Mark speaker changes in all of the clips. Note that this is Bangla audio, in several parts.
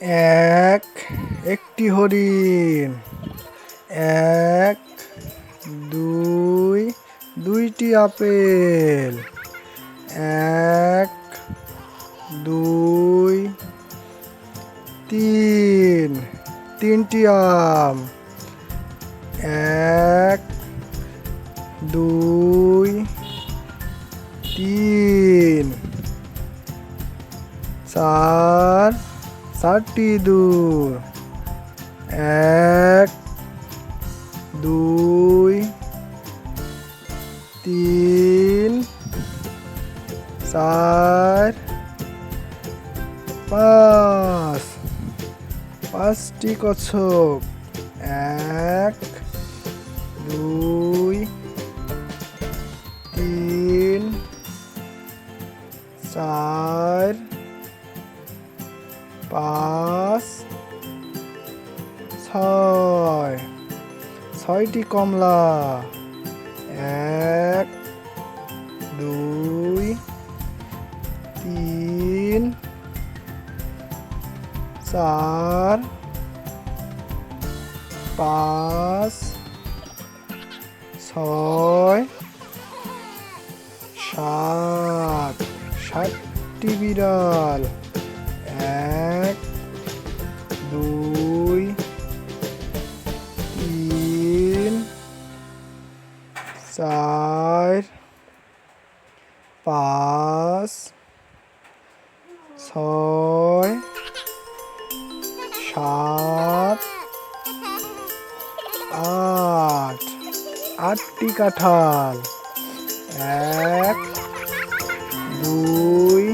Speaker 1: এক একটি হরিণ এক দুই দুইটি আপেল এক দুই তিন তিনটি আম এক দুই তিন চার চারটি দূর এক দুই তিন চার পাঁচ পাঁচটি কচ্ছপ কয়টি কমলা এক দুই তিন চার পাঁচ ছয় সাত সাতটি বিড়াল ছয় সাত আট আটটি কাঁঠাল এক দুই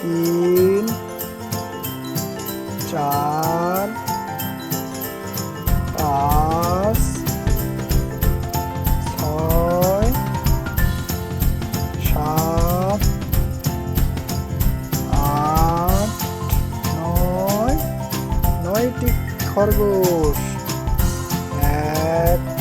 Speaker 1: তিন চার খরগোশ এক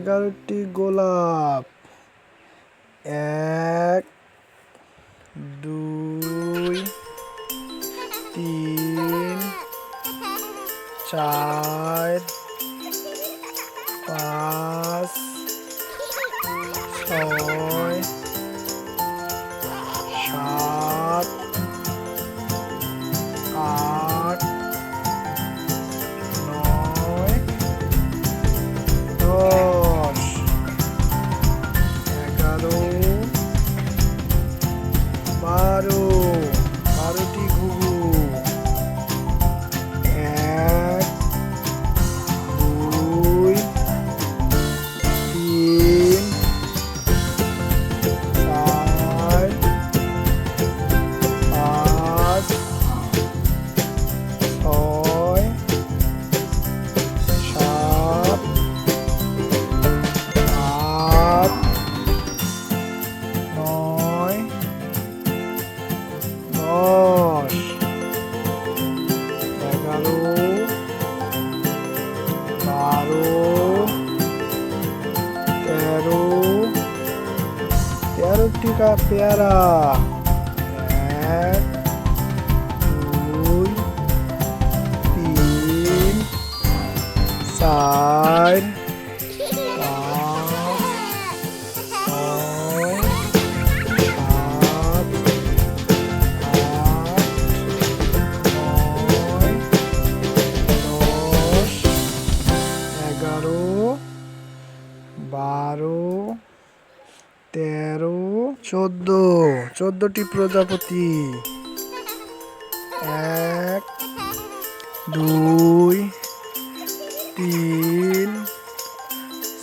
Speaker 1: এগারোটি গোলাপ এক দুই তিন চার একটা পেয়ারা এক দুই তিন চার পাঁচ চোদ্দ চোদ্দটি প্রজাপতি এক দুই তিন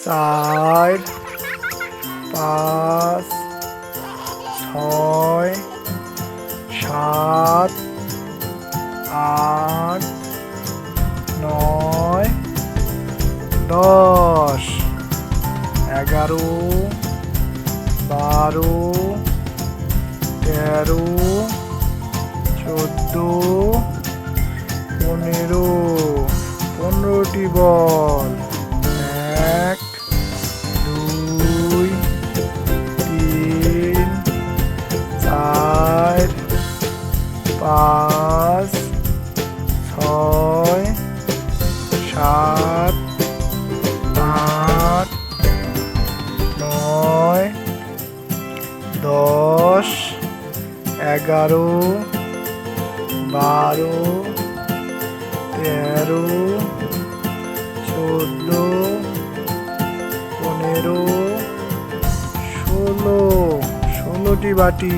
Speaker 1: চার পাঁচ ছয় সাত আট নয় দশ এগারো বারো তেরো চোদ্দো পনেরো পনেরোটি বল এক দুই তিন চার পাঁচ ছয় সাত দশ এগারো বারো তেরো চোদ্দো পনেরো ষোলো ষোলোটি বাটি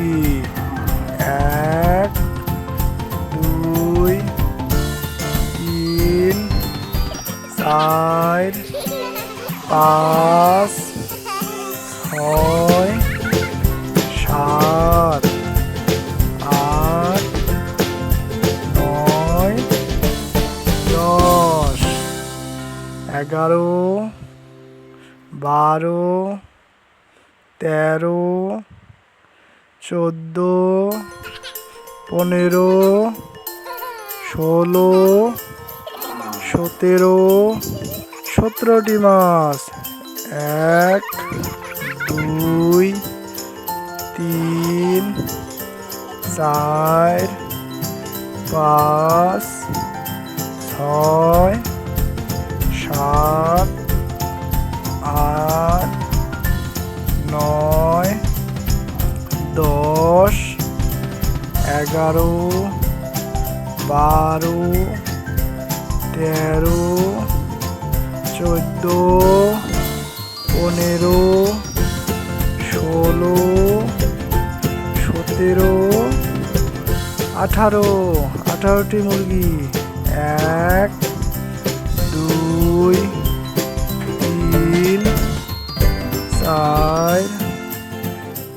Speaker 1: এক দুই তিন চার পাঁচ ছয় এগারো বারো তেরো চোদ্দো পনেরো ষোলো সতেরো সতেরোটি মাস এক দুই তিন চার পাঁচ ছয় সাত আট নয় দশ এগারো বারো তেরো চোদ্দ পনেরো ষোলো সতেরো আঠারো আঠারোটি মুরগি এক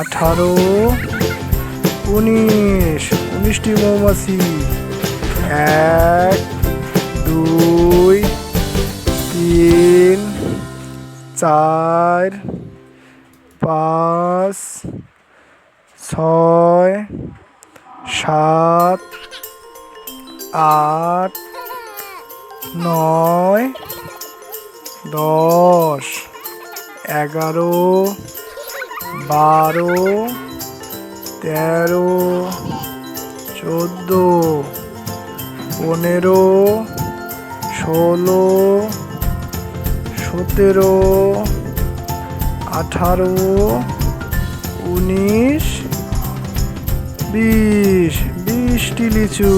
Speaker 1: আঠারো উনিশ উনিশটি মৌমাছি এক দুই তিন চার পাঁচ ছয় সাত আট নয় দশ এগারো বারো তেরো চোদ্দ পনেরো ষোলো সতেরো আঠারো উনিশ বিশ বিশটি লিচু